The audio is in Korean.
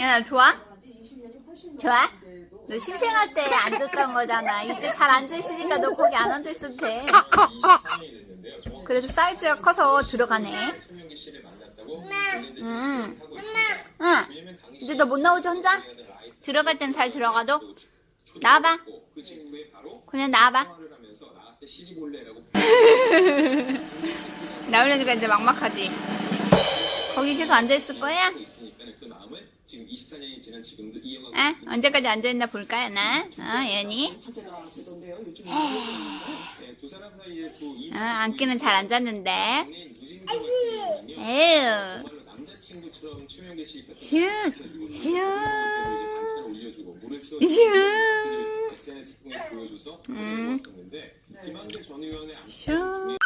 야, 나 좋아? 좋아? 너 신생아 때 앉았던 거잖아. 이제 잘 앉아있으니까 너 거기 안 앉아있어도 돼. 그래도 사이즈가 커서 들어가네. 음. 응. 이제 너못 나오지 혼자? 들어갈 땐 잘 들어가도? 나와봐. 그냥 나와봐. 나오려니까 이제 막막하지. 거기 계속 앉아있을 거야? 아, 언제까지 앉아있나 볼까요, 나? 어, 예니? 아, 앉기는 잘 앉았는데. 에휴. 슛, 슛, 슛. 음. 슛.